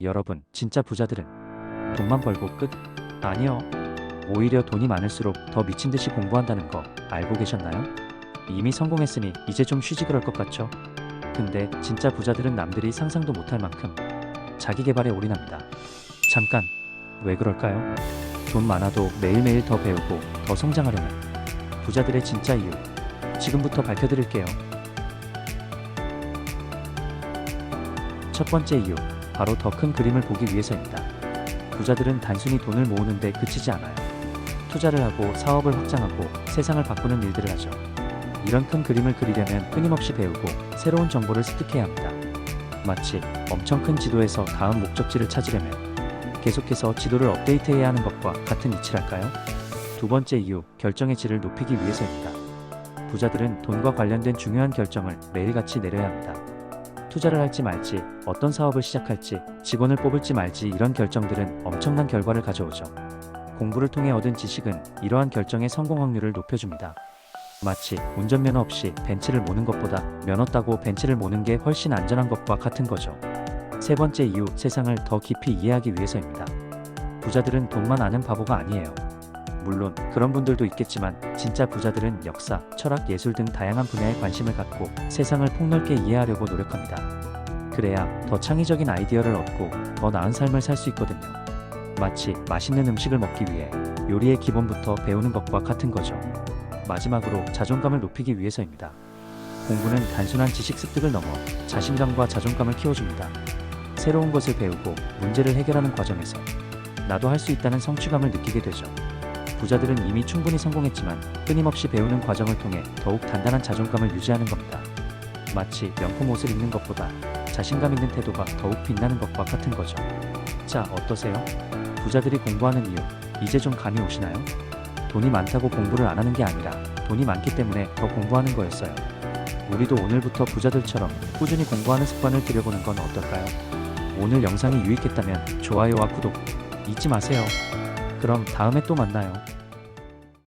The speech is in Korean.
여러분, 진짜 부자들은 돈만 벌고 끝? 아니요. 오히려 돈이 많을수록 더 미친 듯이 공부한다는 거 알고 계셨나요? 이미 성공했으니 이제 좀 쉬지 그럴 것 같죠? 근데 진짜 부자들은 남들이 상상도 못할 만큼 자기 개발에 올인합니다. 잠깐, 왜 그럴까요? 돈 많아도 매일매일 더 배우고 더 성장하려면 부자들의 진짜 이유 지금부터 밝혀드릴게요. 첫 번째 이유, 바로 더 큰 그림을 보기 위해서입니다. 부자들은 단순히 돈을 모으는데 그치지 않아요. 투자를 하고 사업을 확장하고 세상을 바꾸는 일들을 하죠. 이런 큰 그림을 그리려면 끊임없이 배우고 새로운 정보를 습득해야 합니다. 마치 엄청 큰 지도에서 다음 목적지를 찾으려면 계속해서 지도를 업데이트해야 하는 것과 같은 이치랄까요? 두 번째 이유, 결정의 질을 높이기 위해서입니다. 부자들은 돈과 관련된 중요한 결정을 매일같이 내려야 합니다. 투자를 할지 말지, 어떤 사업을 시작할지, 직원을 뽑을지 말지 이런 결정들은 엄청난 결과를 가져오죠. 공부를 통해 얻은 지식은 이러한 결정의 성공 확률을 높여줍니다. 마치 운전면허 없이 벤츠를 모는 것보다 면허 따고 벤츠를 모는 게 훨씬 안전한 것과 같은 거죠. 세 번째 이유, 세상을 더 깊이 이해하기 위해서입니다. 부자들은 돈만 아는 바보가 아니에요. 물론 그런 분들도 있겠지만 진짜 부자들은 역사, 철학, 예술 등 다양한 분야에 관심을 갖고 세상을 폭넓게 이해하려고 노력합니다. 그래야 더 창의적인 아이디어를 얻고 더 나은 삶을 살 수 있거든요. 마치 맛있는 음식을 먹기 위해 요리의 기본부터 배우는 것과 같은 거죠. 마지막으로 자존감을 높이기 위해서입니다. 공부는 단순한 지식 습득을 넘어 자신감과 자존감을 키워줍니다. 새로운 것을 배우고 문제를 해결하는 과정에서 나도 할 수 있다는 성취감을 느끼게 되죠. 부자들은 이미 충분히 성공했지만 끊임없이 배우는 과정을 통해 더욱 단단한 자존감을 유지하는 겁니다. 마치 명품 옷을 입는 것보다 자신감 있는 태도가 더욱 빛나는 것과 같은 거죠. 자, 어떠세요? 부자들이 공부하는 이유, 이제 좀 감이 오시나요? 돈이 많다고 공부를 안 하는 게 아니라 돈이 많기 때문에 더 공부하는 거였어요. 우리도 오늘부터 부자들처럼 꾸준히 공부하는 습관을 들여보는 건 어떨까요? 오늘 영상이 유익했다면 좋아요와 구독 잊지 마세요. 그럼 다음에 또 만나요.